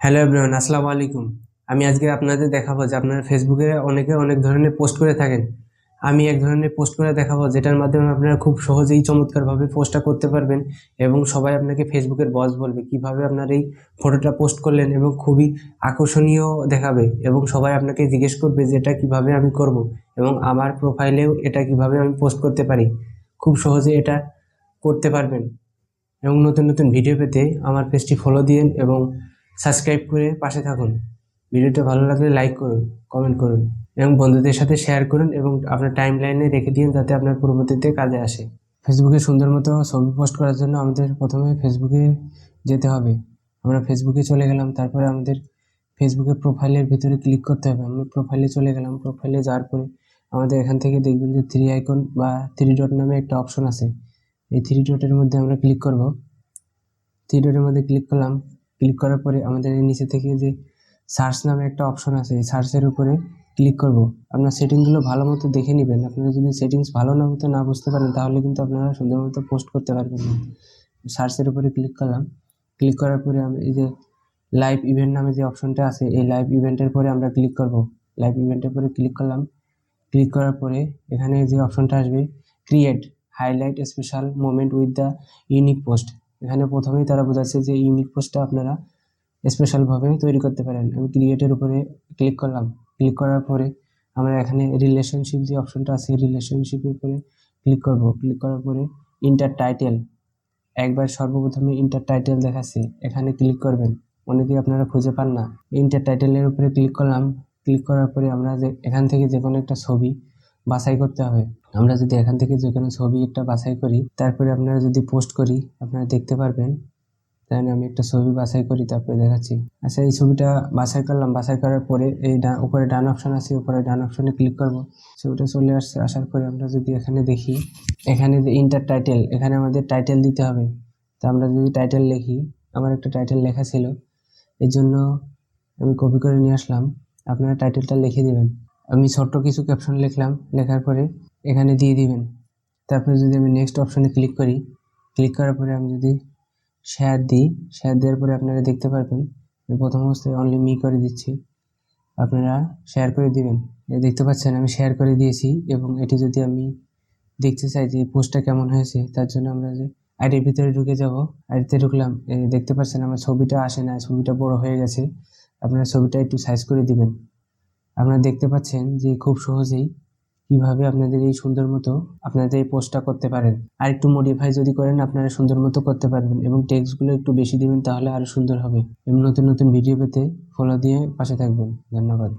Hello everyone, আসসালামু আলাইকুম। আমি আজকে আপনাদের দেখাবো যে আপনারা ফেসবুকে অনেকে অনেক ধরনের পোস্ট করে থাকেন। আমি এক ধরনের পোস্ট করে দেখাবো যেটার মাধ্যমে আপনারা খুব সহজেই চমৎকারভাবে পোস্টটা করতে পারবেন এবং সবাই আপনাকে ফেসবুকের বস বলবে কীভাবে আপনার এই ফটোটা পোস্ট করলেন এবং খুবই আকর্ষণীয় দেখাবে এবং সবাই আপনাকে জিজ্ঞেস করবে যে এটা কীভাবে আমি করব এবং আমার প্রোফাইলেও এটা কীভাবে আমি পোস্ট করতে পারি। খুব সহজে এটা করতে পারবেন। এবং নতুন নতুন ভিডিও পেতে আমার পেজটি ফলো দিন এবং সাবস্ক্রাইব করে পাশে থাকুন। ভিডিওটা ভালো লাগলে লাইক করুন কমেন্ট করুন এবং বন্ধুদের সাথে শেয়ার করুন এবং আপনার টাইম লাইনে রেখে দিন যাতে আপনার পরবর্তীতে কাজে আসে। ফেসবুকে সুন্দর মতো ছবি পোস্ট করার জন্য আমাদের প্রথমে ফেসবুকে যেতে হবে। আমরা ফেসবুকে চলে গেলাম, তারপরে আমাদের ফেসবুকের প্রোফাইলের ভিতরে ক্লিক করতে হবে। আমি প্রোফাইলে চলে গেলাম প্রোফাইলে যাওয়ার পরে আমাদের এখান থেকে দেখবেন যে থ্রি আইকন বা থ্রি ডট নামে একটা অপশন আছে। এই থ্রি ডটের মধ্যে আমরা ক্লিক করব। থ্রি ডটের মধ্যে ক্লিক করলাম ক্লিক করার পরে আমাদের নিচে থেকে যে সার্চ নামে একটা অপশন আছে, এই সার্চের উপরে ক্লিক করব। আপনার সেটিংগুলো ভালো মতো দেখে নেবেন। আপনারা যদি সেটিংস ভালো না মতো না বুঝতে পারেন, তাহলে কিন্তু আপনারা সুন্দর মতো পোস্ট করতে পারবেন না। সার্চের উপরে ক্লিক করলাম। ক্লিক করার পরে আমি এই যে লাইভ ইভেন্ট নামে যে অপশনটা আছে, এই লাইভ ইভেন্টের পরে আমরা ক্লিক করব। লাইভ ইভেন্টের পরে ক্লিক করলাম। ক্লিক করার পরে এখানে যে অপশনটা আসবে create highlight special moment with the unique post এখানে প্রথমেই তারা বোঝাচ্ছে যে ইউনিক পোস্টটা আপনারা স্পেশালভাবে তৈরি করতে পারেন। আমি ক্রিয়েটের উপরে ক্লিক করলাম। ক্লিক করার পরে আমরা এখানে রিলেশনশিপ যে অপশনটা আছে রিলেশনশিপের উপরে ক্লিক করব। ক্লিক করার পরে ইন্টার টাইটেল একবার সর্বপ্রথমে ইন্টার টাইটেল দেখাচ্ছে। এখানে ক্লিক করবেন। অনেকেই আপনারা খুঁজে পান না। ইন্টার টাইটেলের উপরে ক্লিক করলাম। ক্লিক করার পরে আমরা যে এখান থেকে যে কোনো একটা ছবি বাছাই করতে হবে। আমরা যদি এখান থেকে যে কোনো ছবি একটা বাছাই করি, তারপরে আপনারা যদি পোস্ট করি, আপনারা দেখতে পারবেন। তাহলে আমি একটা ছবি বাছাই করি, তারপরে দেখাচ্ছি। আচ্ছা এই ছবিটা বাছাই করলাম। বাছাই করার পরে এই উপরে ডান অপশন আছে, উপরে ডান অপশনে ক্লিক করব। ছবিটা চলে আসছে, আসার পরে আমরা যদি এখানে দেখি, এখানে যে ইন্টার টাইটেল এখানে আমাদের টাইটেল দিতে হবে। তা আমরা যদি টাইটেল লিখি, আমার একটা টাইটেল লেখা ছিল। এর জন্য আমি কপি করে নিয়ে আসলাম। আপনারা টাইটেলটা লিখে দিবেন। আমি ছোট্ট কিছু ক্যাপশন লিখলাম, লেখার পরে এখানে দিয়ে দিবেন। তারপরে যদি আমি নেক্সট অপশনে ক্লিক করি ক্লিক করার পরে আমি যদি শেয়ার দিই শেয়ার দেওয়ার পরে আপনারা দেখতে পারবেন প্রথম অবস্থায় অনলি মি করে দিচ্ছি। আপনারা শেয়ার করে দিবেন। দেখতে পাচ্ছেন আমি শেয়ার করে দিয়েছি এবং এটি যদি আমি দেখতে চাই যে পোস্টটা কেমন হয়েছে, তার জন্য আমরা যে আইডির ভিতরে ঢুকে যাব। আইডিতে ঢুকলাম দেখতে পাচ্ছেন আমার ছবিটা আসে না, ছবিটা বড় হয়ে গেছে। আপনারা ছবিটা একটু সাইজ করে দিবেন। আপনারা দেখতে পাচ্ছেন যে খুব সহজেই কীভাবে আপনাদের এই সুন্দর মতো আপনাদের এই পোস্টটা করতে পারেন। আর একটু মডিফাই যদি করেন, আপনারা সুন্দর মতো করতে পারবেন এবং টেক্সটগুলো একটু বেশি দিবেন তাহলে আরও সুন্দর হবে। এবং নতুন নতুন ভিডিও পেতে ফলো দিয়ে পাশে থাকবেন। ধন্যবাদ।